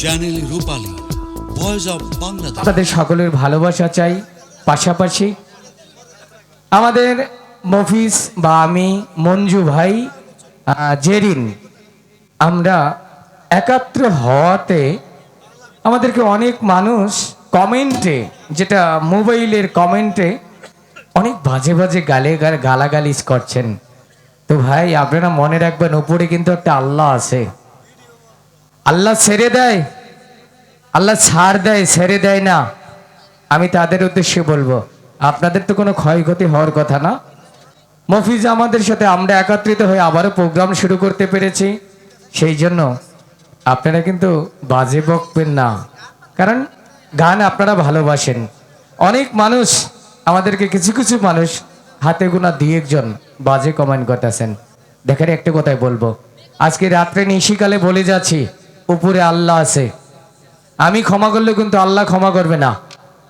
Channel Rupali voice of Bangladesh আপনাদের সকলের ভালোবাসা চাই। পাশাপাশি আমাদের মফিস বা আমি মঞ্জু ভাই জেরিন আমরা একাত্র হওয়াতে আমাদেরকে অনেক মানুষ কমেন্টে, যেটা মোবাইলের কমেন্টে অনেক বাজে বাজে গালে গালে গালাগালিজ করছেন। তো ভাই, আপনারা মনে রাখবেন, উপরে কিন্তু একটা আল্লাহ আছে। আল্লাহ ছেড়ে দেয়? আল্লাহ ছাড় দেয়, ছেড়ে দেয় না। আমি তাদের উদ্দেশ্যে বলব, আপনাদের তো কোনো ক্ষয়ক্ষতি হওয়ার কথা না। মফিজ আমাদের সাথে আমরা একত্রিত হয়ে আবারও প্রোগ্রাম শুরু করতে পেরেছি। সেই জন্য আপনারা কিন্তু বাজে বকবেন না। কারণ গান আপনারা ভালোবাসেন। অনেক মানুষ, আমাদেরকে কিছু কিছু মানুষ হাতে গোনা দুই একজন বাজে কমেন্ট করতেছেন। দেখেন, একটা কথাই বলব। আজকে রাত্রে নিশিকালে বলে যাচ্ছি উপরে আল্লাহ আছে। আমি ক্ষমা করলে কিন্তু আল্লাহ ক্ষমা করবে না।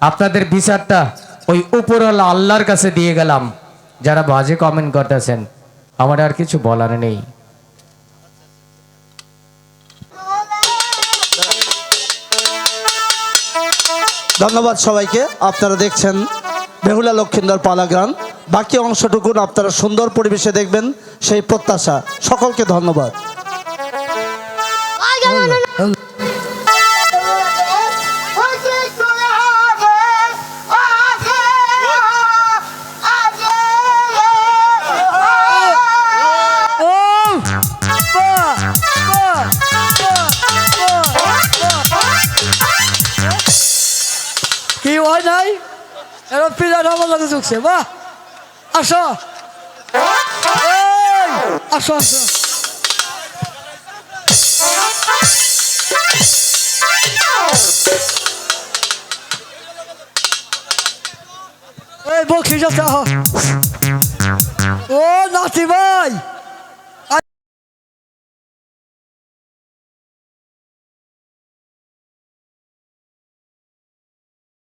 আপনাদের বিচারটা ওই উপরওয়ালা আল্লাহর কাছে দিয়ে গেলাম। যারা বাজে কমেন্ট করতেছেন, আমার আর কিছু বলার নেই। ধন্যবাদ সবাইকে। আপনারা দেখছেন বেহুলা লক্ষিন্দর পালাগ্রাম বাকি অংশটুকুন আপনারা সুন্দর পরিবেশে দেখবেন সেই প্রত্যাশা। সকলকে ধন্যবাদ। কি হয় নাই? আমার লাগে ঢুকছে বাহ। আসো। আসো আসো। এই আহ। ও নাতিবা